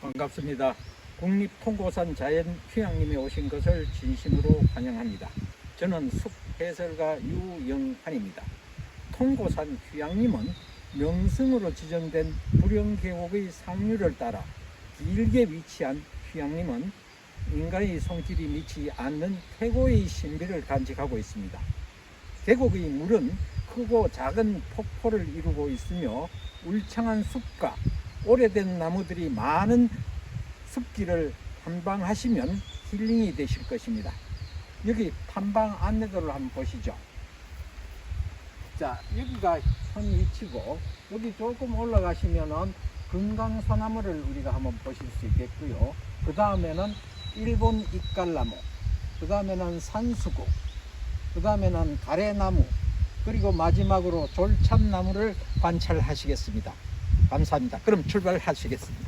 반갑습니다. 국립통고산 자연휴양림에 오신 것을 진심으로 환영합니다. 저는 숲 해설가 유영환입니다. 통고산 휴양림은 명승으로 지정된 부령계곡의 상류를 따라 길게 위치한 휴양림은 인간의 손길이 미치지 않는 태고의 신비를 간직하고 있습니다. 계곡의 물은 크고 작은 폭포를 이루고 있으며 울창한 숲과 오래된 나무들이 많은 숲길을 탐방하시면 힐링이 되실 것입니다. 여기 탐방 안내도를 한번 보시죠. 자, 여기가 현 위치고 여기 조금 올라가시면은 금강소나무를 우리가 한번 보실 수 있겠고요. 그 다음에는 일본 입갈나무, 그 다음에는 산수국, 그 다음에는 가래나무, 그리고 마지막으로 졸참나무를 관찰하시겠습니다. 감사합니다. 그럼 출발하시겠습니다.